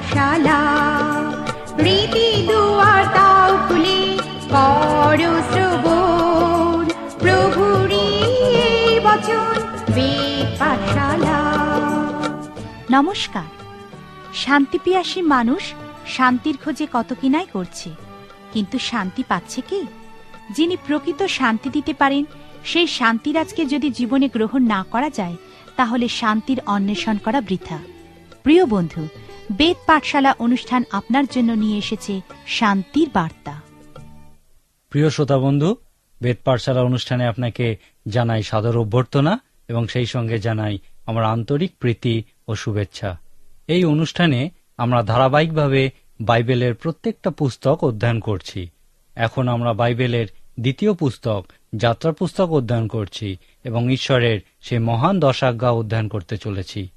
পাঠশালা। রীতি দুয়ার তাও খুলে করো শ্রবণ। প্রভুরই এই বচন নমস্কার। শান্তিপিয়াসী মানুষ শান্তির খোঁজে কত কিনাই করছে, কিন্তু শান্তি পাচ্ছে কি? যিনি প্রকৃত শান্তি দিতে পারেন, সেই শান্তিরাজকে যদি জীবনে গ্রহণ না করা যায়, তাহলে শান্তির অন্বেষণ করা বৃথা। প্রিয় বন্ধু বেদ পাঠশালা অনুষ্ঠান আপনার জন্য নিয়ে এসেছে শান্তির বার্তা। প্রিয় শ্রোতা বন্ধু, বেদ পাঠশালা অনুষ্ঠানে আপনাকে জানাই সাদর অভ্যর্থনা এবং সেই সঙ্গে জানাই আমার আন্তরিক প্রীতি ও শুভেচ্ছা। এই অনুষ্ঠানে আমরা ধারাবাহিকভাবে বাইবেলের প্রত্যেকটা পুস্তক অধ্যয়ন করছি। এখন আমরা বাইবেলের দ্বিতীয় পুস্তক যাত্রা পুস্তক অধ্যয়ন করছি এবং ঈশ্বরের সেই মহান দশাজ্ঞা অধ্যয়ন করতে চলেছি।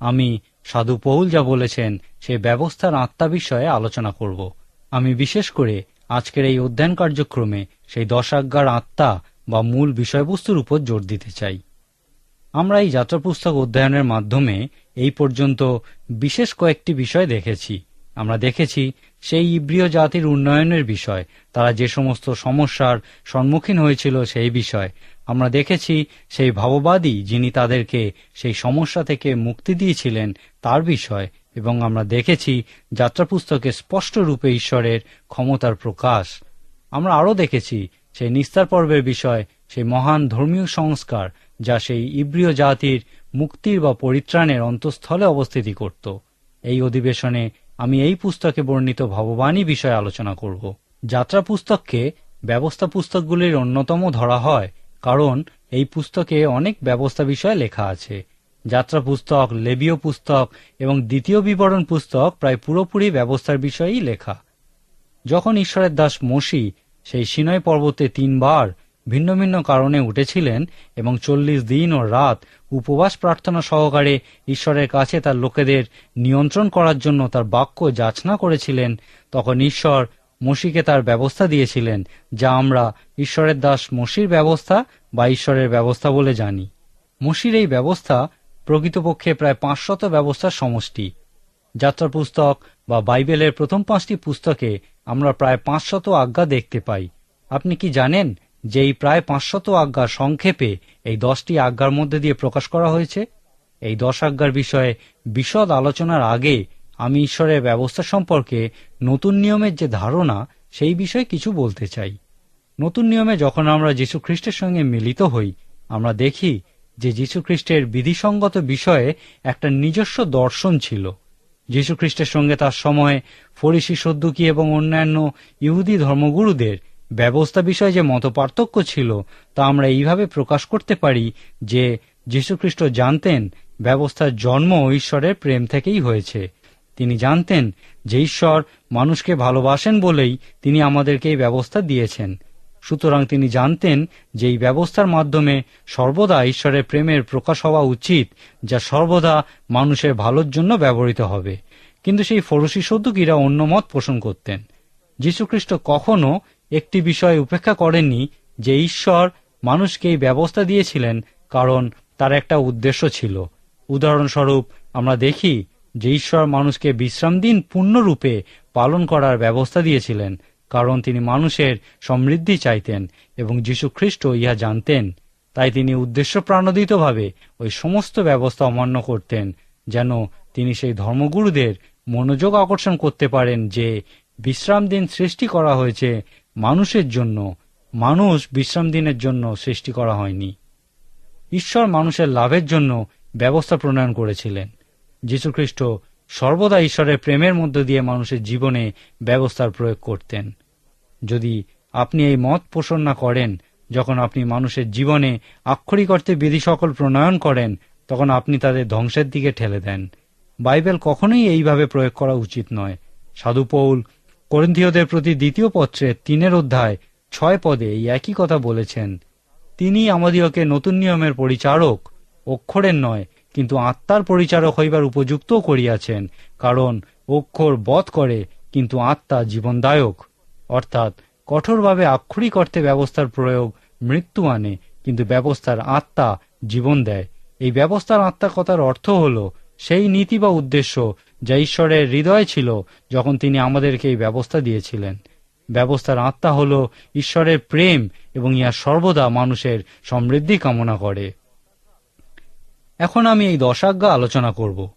আমি সাধু পৌল যা বলেছেন, সে ব্যবস্থার আত্মা বিষয়ে আলোচনা করব। আমি বিশেষ করে আজকের এই অধ্যয়ন কার্যক্রমে সেই দশাজ্ঞার আত্মা বা মূল বিষয়বস্তুর উপর জোর দিতে চাই। আমরা এই যাত্রা পুস্তক অধ্যয়নের মাধ্যমে এই পর্যন্ত বিশেষ কয়েকটি বিষয় দেখেছি। আমরা দেখেছি সেই ইব্রিয় জাতির উন্নয়নের বিষয়, তারা যে সমস্ত সমস্যার সম্মুখীন হয়েছিল সেই বিষয় আমরা দেখেছি সেই ভাববাদী যিনি তাদেরকে সেই সমস্যা থেকে মুক্তি দিয়েছিলেন তার বিষয়, এবং আমরা দেখেছি যাত্রা পুস্তকে স্পষ্ট রূপে ঈশ্বরের ক্ষমতার প্রকাশ। আমরা আরও দেখেছি সেই নিস্তার পর্বের বিষয়, সেই মহান ধর্মীয় সংস্কার যা সেই ইব্রিয় জাতির মুক্তির বা পরিত্রাণের অন্তঃস্থলে অবস্থিতি করত। এই অধিবেশনে আমি এই পুস্তকে বর্ণিত ভগবানই বিষয়ে আলোচনা করব। যাত্রা পুস্তককে ব্যবস্থা পুস্তকগুলির অন্যতম ধরা হয় কারণ এই পুস্তকে অনেক ব্যবস্থা বিষয়ে লেখা আছে। যাত্রা পুস্তক লেবীয় পুস্তক এবং দ্বিতীয় বিবরণ পুস্তক প্রায় পুরোপুরি ব্যবস্থার বিষয়েই লেখা। যখন ঈশ্বরের দাস মসি সেই সিনয় পর্বতে তিনবার ভিন্ন ভিন্ন কারণে উঠেছিলেন এবং চল্লিশ দিন ও রাত উপবাস প্রার্থনা সহকারে ঈশ্বরের কাছে তার লোকেদের নিয়ন্ত্রণ করার জন্য তার বাক্য যাচনা করেছিলেন, তখন ঈশ্বর মসিকে তার ব্যবস্থা দিয়েছিলেন, যা আমরা ঈশ্বরের দাস মসির ব্যবস্থা বা ঈশ্বরের ব্যবস্থা বলে জানি। মসির এই ব্যবস্থা প্রকৃতপক্ষে প্রায় পাঁচশত ব্যবস্থার সমষ্টি। যাত্রা পুস্তক বা বাইবেলের প্রথম পাঁচটি পুস্তকে আমরা প্রায় পাঁচশত আজ্ঞা দেখতে পাই। আপনি কি জানেন যে এই প্রায় পাঁচশত আজ্ঞা সংক্ষেপে এই দশটি আজ্ঞার মধ্যে দিয়ে প্রকাশ করা হয়েছে? এই দশ আজ্ঞার বিষয়ে বিশদ আলোচনার আগে আমি ঈশ্বরের ব্যবস্থা সম্পর্কে নতুন নিয়মের যে ধারণা, সেই বিষয়ে কিছু বলতে চাই। নতুন নিয়মে যখন আমরা যীশু খ্রিস্টের সঙ্গে মিলিত হই, আমরা দেখি যে যীশু খ্রিস্টের বিধিসঙ্গত বিষয়ে একটা নিজস্ব দর্শন ছিল। যীশু খ্রিস্টের সঙ্গে তার সময়ে ফরিসি সদ্যুকি এবং অন্যান্য ইহুদি ধর্মগুরুদের ব্যবস্থা বিষয়ে যে মত পার্থক্য ছিল, তা আমরা এইভাবে প্রকাশ করতে পারি যে যীশুখ্রিস্ট জানতেন ব্যবস্থার জন্ম ঈশ্বরের প্রেম থেকেই হয়েছে। তিনি জানতেন যে ঈশ্বর মানুষকে ভালোবাসেন বলেই তিনি আমাদেরকে এই ব্যবস্থা দিয়েছেন। সুতরাং তিনি জানতেন যে এই ব্যবস্থার মাধ্যমে সর্বদা ঈশ্বরের প্রেমের প্রকাশ হওয়া উচিত, যা সর্বদা মানুষের ভালোর জন্য ব্যবহৃত হবে। কিন্তু সেই ফরসি সদ্যুকিরা অন্য মত পোষণ করতেন। যীশুখ্রিস্ট কখনো একটি বিষয় উপেক্ষা করেননি যে ঈশ্বর মানুষকে এই ব্যবস্থা দিয়েছিলেন কারণ তার একটা উদ্দেশ্য ছিল। উদাহরণস্বরূপ আমরা দেখি যে ঈশ্বর মানুষকে বিশ্রাম দিন পূর্ণরূপে পালন করার ব্যবস্থা দিয়েছিলেন, কারণ তিনি মানুষের সমৃদ্ধি চাইতেন এবং যীশু খ্রিস্ট ইহা জানতেন। তাই তিনি উদ্দেশ্য প্রাণোদিতভাবে ওই সমস্ত ব্যবস্থা অমান্য করতেন, যেন তিনি সেই ধর্মগুরুদের মনোযোগ আকর্ষণ করতে পারেন যে বিশ্রাম দিন সৃষ্টি করা হয়েছে মানুষের জন্য, মানুষ বিশ্রাম দিনের জন্য সৃষ্টি করা হয়নি। ঈশ্বর মানুষের লাভের জন্য ব্যবস্থা প্রণয়ন করেছিলেন। যীশুখ্রিস্ট সর্বদা ঈশ্বরের প্রেমের মধ্য দিয়ে মানুষের জীবনে ব্যবস্থার প্রয়োগ করতেন। যদি আপনি এই মত পোষণ না করেন, যখন আপনি মানুষের জীবনে আক্ষরিক অর্থে বিধি সকল প্রণয়ন করেন, তখন আপনি তাদের ধ্বংসের দিকে ঠেলে দেন। বাইবেল কখনোই এইভাবে প্রয়োগ করা উচিত নয়। সাধু পৌল করিন্থীয়দের প্রতি দ্বিতীয় পত্রের তিনের অধ্যায় ছয় পদে এই একই কথা বলেছেন। তিনি আমাদিওকে নতুন নিয়মের পরিচারক, অক্ষরের নয় কিন্তু আত্মার পরিচারক হইবার উপযুক্ত করিয়াছেন, কারণ অক্ষর বধ করে, কিন্তু আত্মা জীবনদায়ক। অর্থাৎ, কঠোরভাবে আক্ষরিক অর্থে ব্যবস্থার প্রয়োগ মৃত্যু আনে কিন্তু ব্যবস্থার আত্মা জীবন দেয়। এই ব্যবস্থার আত্মা কথার অর্থ হল, সেই নীতি বা উদ্দেশ্য যা ঈশ্বরের হৃদয় ছিল যখন তিনি আমাদেরকে এই ব্যবস্থা দিয়েছিলেন। ব্যবস্থার আত্মা হল ঈশ্বরের প্রেম এবং ইহা সর্বদা মানুষের সমৃদ্ধি কামনা করে। এখন আমি এই দশাজ্ঞা আলোচনা করব।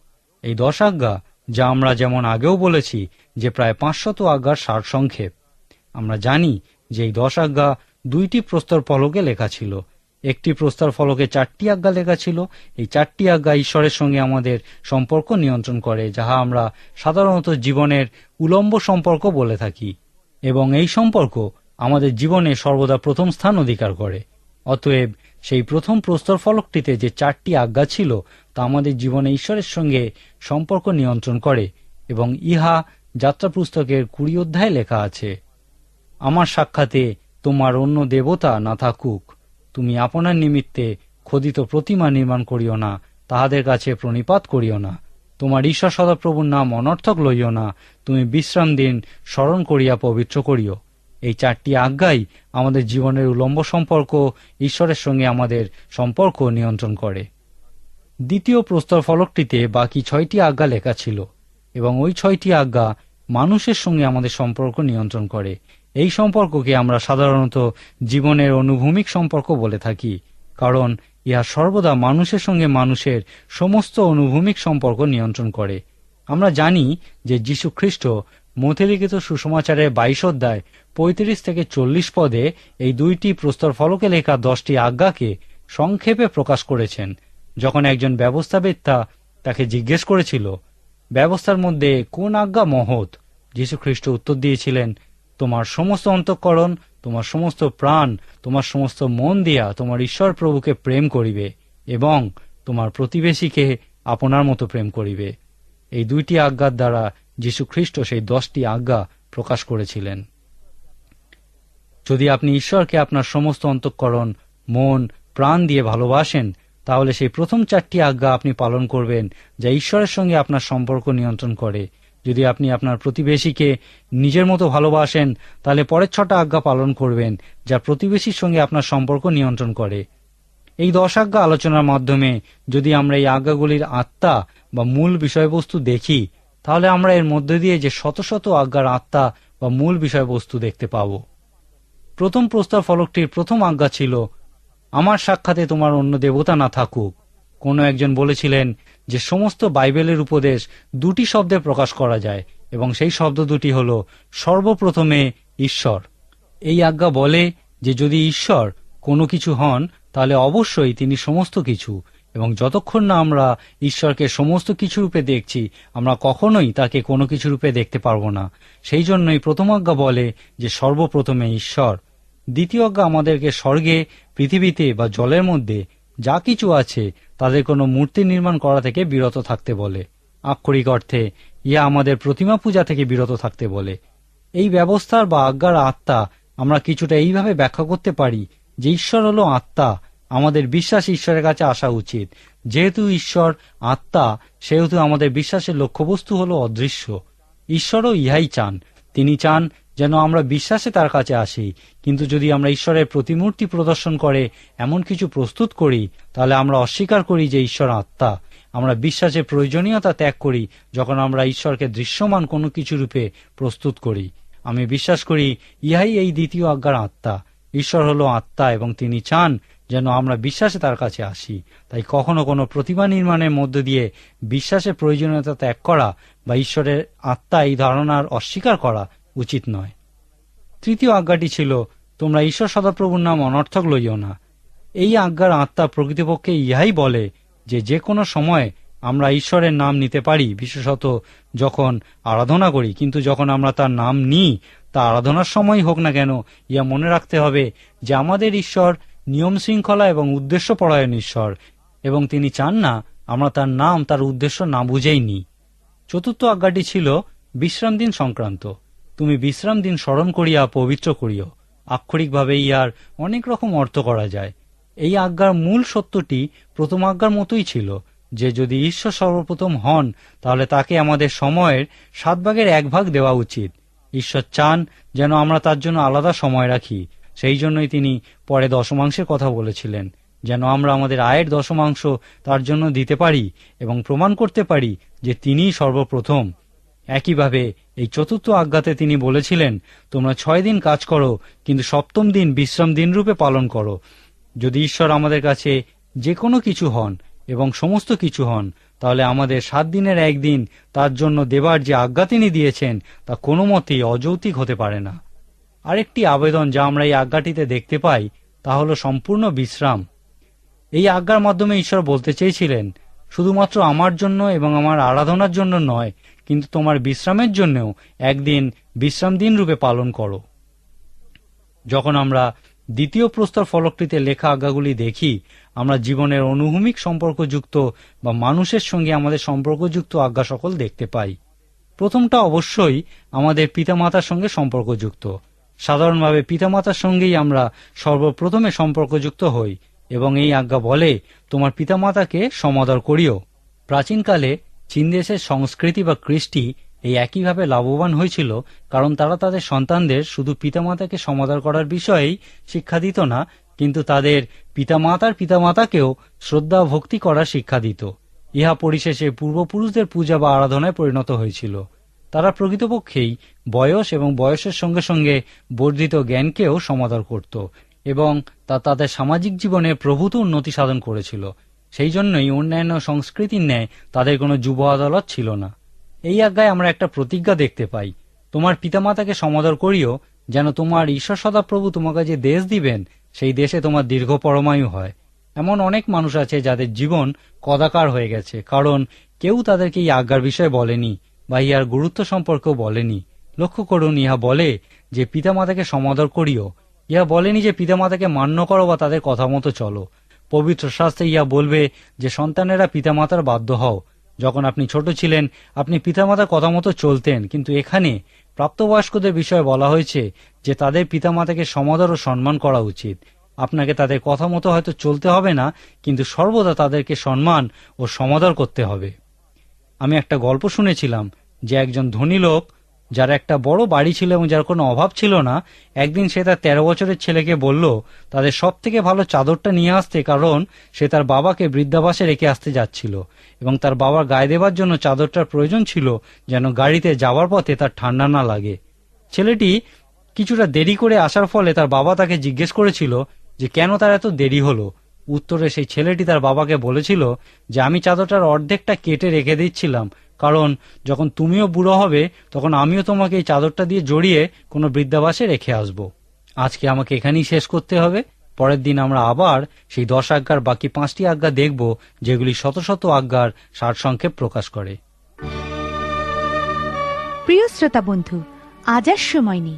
এই দশাজ্ঞা, যা আমরা যেমন আগেও বলেছি যে প্রায় পাঁচশত আজ্ঞার সারসংক্ষেপ আমরা জানি যে এই দশাজ্ঞা দুইটি প্রস্তর ফলকে লেখা ছিল। একটি প্রস্তর ফলকে চারটি আজ্ঞা লেখা ছিল। এই চারটি আজ্ঞা ঈশ্বরের সঙ্গে আমাদের সম্পর্ক নিয়ন্ত্রণ করে, যাহা আমরা সাধারণত জীবনের উলম্ব সম্পর্ক বলে থাকি। এবং এই সম্পর্ক আমাদের জীবনে সর্বদা প্রথম স্থান অধিকার করে। অতএব সেই প্রথম প্রস্তর ফলকটিতে যে চারটি আজ্ঞা ছিল, তা আমাদের জীবনে ঈশ্বরের সঙ্গে সম্পর্ক নিয়ন্ত্রণ করে এবং ইহা যাত্রা পুস্তকের কুড়ি অধ্যায়ে লেখা আছে, আমার সাক্ষাতে তোমার অন্য দেবতা না থাকুক। তুমি আপনার নিমিত্তে খোদিত প্রতিমা নির্মাণ করিও না, তাহাদের কাছে প্রণিপাত করিও না। তোমার ঈশ্বর সদাপ্রভুর নাম অনর্থক লইও না। তুমি বিশ্রাম দিন স্মরণ করিয়া পবিত্র করিও। এই চারটি আজ্ঞাই আমাদের জীবনের উলম্ব সম্পর্ক, ঈশ্বরের সঙ্গে আমাদের সম্পর্ক নিয়ন্ত্রণ করে। দ্বিতীয় প্রস্তর ফলকটিতে বাকি ছয়টি আজ্ঞা লেখা ছিল এবং ওই ছয়টি আজ্ঞা মানুষের সঙ্গে আমাদের সম্পর্ক নিয়ন্ত্রণ করে। এই সম্পর্ককে আমরা সাধারণত জীবনের অনুভূমিক সম্পর্ক বলে থাকি, কারণ ইহা সর্বদা মানুষের সঙ্গে মানুষের সমস্ত অনুভূমিক সম্পর্ক নিয়ন্ত্রণ করে। আমরা জানি যে যীশু খ্রিস্ট সুসমাচারের বাইশ অধ্যায় পঁয়ত্রিশ থেকে চল্লিশ পদে এই দুইটি প্রস্তর ফলকে লেখা দশটি আজ্ঞাকে সংক্ষেপে প্রকাশ করেছেন। যখন একজন ব্যবস্থাবেত্তা তাকে জিজ্ঞেস করেছিল, ব্যবস্থার মধ্যে কোন আজ্ঞা মহৎ? যীশু খ্রিস্ট উত্তর দিয়েছিলেন, তোমার সমস্ত অন্তঃকরণ, তোমার সমস্ত প্রাণ, তোমার সমস্ত মন দিয়া তোমার ঈশ্বর প্রভুকে প্রেম করিবে এবং তোমার প্রতিবেশীকে আপনার মতো প্রেম করিবে। এই দুইটি আজ্ঞার দ্বারা যীশু খ্রিস্ট সেই দশটি আজ্ঞা প্রকাশ করেছিলেন। যদি আপনি ঈশ্বরকে আপনার সমস্ত অন্তঃকরণ, মন, প্রাণ দিয়ে ভালোবাসেন, তাহলে সেই প্রথম চারটি আজ্ঞা আপনি পালন করবেন, যা ঈশ্বরের সঙ্গে আপনার সম্পর্ক নিয়ন্ত্রণ করে। যদি আপনি আপনার প্রতিবেশীকে নিজের মতো ভালোবাসেন, তাহলে পরের ছটা আজ্ঞা পালন করবেন, যা প্রতিবেশীর সঙ্গে আপনার সম্পর্ক নিয়ন্ত্রণ করে। এই দশ আজ্ঞা আলোচনার মাধ্যমে যদি আমরা এই আজ্ঞাগুলির আত্মা বা মূল বিষয়বস্তু দেখি, তাহলে আমরা এর মধ্যে দিয়ে যে শত শত আজ্ঞার আত্মা বা মূল বিষয়বস্তু দেখতে পাব। প্রথম প্রস্তাব ফলকটির প্রথম আজ্ঞা ছিল, আমার সাক্ষাতে তোমার অন্য দেবতা না থাকুক। কোনো একজন বলেছিলেন যে, সমস্ত বাইবেলের উপদেশ দুটি শব্দে প্রকাশ করা যায়, এবং সেই শব্দ দুটি হল, সর্বপ্রথমে ঈশ্বর। এই আজ্ঞা বলে যে, যদি ঈশ্বর কোনো কিছু হন, তাহলে অবশ্যই তিনি সমস্ত কিছু এবং যতক্ষণ না আমরা ঈশ্বরকে সমস্ত কিছু রূপে দেখছি, আমরা কখনোই তাকে কোনো কিছু রূপে দেখতে পারব না। সেই জন্যই প্রথম আজ্ঞা বলে যে সর্বপ্রথমে ঈশ্বর, দ্বিতীয় আজ্ঞা আমাদেরকে স্বর্গে, পৃথিবীতে বা জলের মধ্যে যা কিছু আছে তাদের কোনো মূর্তি নির্মাণ করা থেকে বিরত থাকতে বলে। আক্ষরিক অর্থে ইয়া আমাদের প্রতিমা পূজা থেকে বিরত থাকতে বলে। এই ব্যবস্থার বা আজ্ঞার আত্মা আমরা কিছুটা এইভাবে ব্যাখ্যা করতে পারি যে ঈশ্বর হলো আত্মা আমাদের বিশ্বাস ঈশ্বরের কাছে আসা উচিত। যেহেতু ঈশ্বর আত্মা, সেহেতু আমাদের বিশ্বাসের লক্ষ্যবস্তু হল অদৃশ্য। ঈশ্বরও ইহাই চান। তিনি চান যেন আমরা বিশ্বাসে তার কাছে আসি। কিন্তু যদি আমরা ঈশ্বরের প্রতিমূর্তি প্রদর্শন করে, এমন কিছু প্রস্তুত করি, তাহলে আমরা অস্বীকার করি যে ঈশ্বর আত্মা। আমরা বিশ্বাসের প্রয়োজনীয়তা ত্যাগ করি যখন আমরা ঈশ্বরকে দৃশ্যমান কোনো কিছু রূপে প্রস্তুত করি। আমি বিশ্বাস করি, ইহাই এই দ্বিতীয় আজ্ঞার আত্মা। ঈশ্বর হলো আত্মা এবং তিনি চান যেন আমরা বিশ্বাসে তার কাছে আসি। তাই কখনো কোনো প্রতিমা নির্মাণের মধ্য দিয়ে বিশ্বাসের প্রয়োজনীয়তা ত্যাগ করা বা ঈশ্বরের আত্মা এই ধারণার অস্বীকার করা উচিত নয়। তৃতীয় আজ্ঞাটি ছিল, তোমরা ঈশ্বর সদাপ্রভুর নাম অনর্থক লইও না। এই আজ্ঞার আত্মা প্রকৃতপক্ষে ইহাই বলে যে যে কোনো সময় আমরা ঈশ্বরের নাম নিতে পারি, বিশেষত যখন আরাধনা করি। কিন্তু যখন আমরা তার নাম নিই, তা আরাধনার সময় হোক না কেন ইয়া মনে রাখতে হবে যে আমাদের ঈশ্বর নিয়ম শৃঙ্খলা এবং উদ্দেশ্য পরায়ণ ঈশ্বর। এবং তিনি চান না, আমরা তার নাম, তার উদ্দেশ্য না বুঝেই নিই চতুর্থ আজ্ঞাটি ছিল, বিশ্রাম দিন সংক্রান্ত। তুমি বিশ্রাম দিন স্মরণ করিয়া পবিত্র করিও। আক্ষরিকভাবে ইহার অনেক রকম অর্থ করা যায়। এই আজ্ঞার মূল সত্যটি প্রথম আজ্ঞার মতোই ছিল, যে যদি ঈশ্বর সর্বপ্রথম হন, তাহলে তাকে আমাদের সময়ের সাত ভাগের এক ভাগ দেওয়া উচিত। ঈশ্বর চান যেন আমরা তার জন্য আলাদা সময় রাখি। সেই জন্যই তিনি পরে দশমাংশের কথা বলেছিলেন, যেন আমরা আমাদের আয়ের দশমাংশ তার জন্য দিতে পারি এবং প্রমাণ করতে পারি যে তিনিই সর্বপ্রথম। একইভাবে এই চতুর্থ আজ্ঞাতে তিনি বলেছিলেন, তোমরা ছয় দিন কাজ করো, কিন্তু সপ্তম দিন বিশ্রাম দিন রূপে পালন করো। যদি ঈশ্বর আমাদের কাছে যে কোনো কিছু হন এবং সমস্ত কিছু হন, তাহলে আমাদের সাত দিনের একদিন তার জন্য দেবার যে আজ্ঞা তিনি দিয়েছেন, তা কোনো মতেই অযৌক্তিক হতে পারে না। আরেকটি আবেদন যা আমরা এই আজ্ঞাটিতে দেখতে পাই, তা হলো সম্পূর্ণ বিশ্রাম। এই আজ্ঞার মাধ্যমে ঈশ্বর বলতে চেয়েছিলেন, শুধুমাত্র আমার জন্য এবং আমার আরাধনার জন্য নয়, কিন্তু তোমার বিশ্রামের জন্যও একদিন বিশ্রাম দিন রূপে পালন করো। যখন আমরা দ্বিতীয় প্রস্তর ফলকটিতে লেখা আজ্ঞাগুলি দেখি, আমরা জীবনের অনুভূমিক সম্পর্কযুক্ত বা মানুষের সঙ্গে আমাদের সম্পর্কযুক্ত আজ্ঞা সকল দেখতে পাই। প্রথমটা অবশ্যই আমাদের পিতামাতার সঙ্গে সম্পর্কযুক্ত। সাধারণভাবে পিতামাতার সঙ্গেই আমরা সর্বপ্রথমে সম্পর্কযুক্ত হই, এবং এই আজ্ঞা বলে, তোমার পিতামাতাকে সমাদর করিও। প্রাচীনকালে চীন দেশের সংস্কৃতি বা কৃষ্টি এই একইভাবে লাভবান হয়েছিল, কারণ তারা তাদের সন্তানদের শুধু পিতামাতাকে সমাদর করার বিষয়েই শিক্ষা দিত না, কিন্তু তাদের পিতামাতার পিতামাতাকেও শ্রদ্ধা ভক্তি করার শিক্ষা দিত। ইহা পরিশেষে পূর্বপুরুষদের পূজা বা আরাধনায় পরিণত হয়েছিল। তারা প্রকৃতপক্ষেই বয়স এবং বয়সের সঙ্গে সঙ্গে বর্ধিত জ্ঞানকেও সমাদর করত এবং তা তাদের সামাজিক জীবনে প্রভূত উন্নতি সাধন করেছিল। সেই জন্যই অন্যান্য সংস্কৃতির ন্যায় তাদের কোনো যুব আদালত ছিল না। এই আজ্ঞায় আমরা একটা প্রতিজ্ঞা দেখতে পাই। তোমার পিতামাতাকে সমাদর করিও, যেন তোমার ঈশ্বর সদাপ্রভু তোমাকে যে দেশ দিবেন, সেই দেশে তোমার দীর্ঘ পরমায়ু হয়। এমন অনেক মানুষ আছে যাদের জীবন কদাকার হয়ে গেছে, কারণ কেউ তাদেরকে এই আজ্ঞার বিষয়ে বলেনি। বা ইহার গুরুত্ব সম্পর্কেও বলেনি। লক্ষ্য করুন, ইহা বলে যে পিতামাতাকে সমাদর করিও। ইহা বলেনি যে পিতামাতাকে মান্য করো বা তাদের কথা মতো চলো। পবিত্র শাস্ত্রে ইহা বলবে যে সন্তানেরা পিতামাতার বাধ্য হও। যখন আপনি ছোট ছিলেন, আপনি পিতামাতার কথা মতো চলতেন। কিন্তু এখানে প্রাপ্তবয়স্কদের বিষয়ে বলা হয়েছে যে তাদের পিতামাতাকে সমাদর ও সম্মান করা উচিত। আপনাকে তাদের কথা মতো হয়তো চলতে হবে না, কিন্তু সর্বদা তাদেরকে সম্মান ও সমাদর করতে হবে। আমি একটা গল্প শুনেছিলাম যে একজন ধনী লোক, যার একটা বড় বাড়ি ছিল এবং যার কোনো অভাব ছিল না, একদিন সে তার তেরো বছরের ছেলেকে বলল, তাদের সব থেকে ভালো চাদরটা নিয়ে আসতে কারণ সে তার বাবাকে বৃদ্ধাবাসে রেখে আসতে যাচ্ছিল এবং তার বাবার গায়ে দেবার জন্য চাদরটার প্রয়োজন ছিল যেন গাড়িতে যাওয়ার পথে তার ঠান্ডা না লাগে। ছেলেটি কিছুটা দেরি করে আসার ফলে তার বাবা তাকে জিজ্ঞেস করেছিল যে, কেন তার এত দেরি হলো? উত্তরে সেই ছেলেটি তার বাবাকে বলেছিল যে, আমি চাদরটার অর্ধেকটা কেটে রেখে দিচ্ছিলাম। কারণ, যখন তুমিও বুড়ো হবে, তখন আমিও তোমাকে এই চাদরটা দিয়ে জড়িয়ে কোনো বৃদ্ধাবাসে রেখে আসব। আজকে আমাকে এখানেই শেষ করতে হবে। পরের দিন আমরা আবার সেই দশ আজ্ঞার বাকি পাঁচটি আজ্ঞা দেখব, যেগুলি শত শত আজ্ঞার সারসংক্ষেপ প্রকাশ করে। প্রিয় শ্রোতা বন্ধু, আজ আর সময় নেই।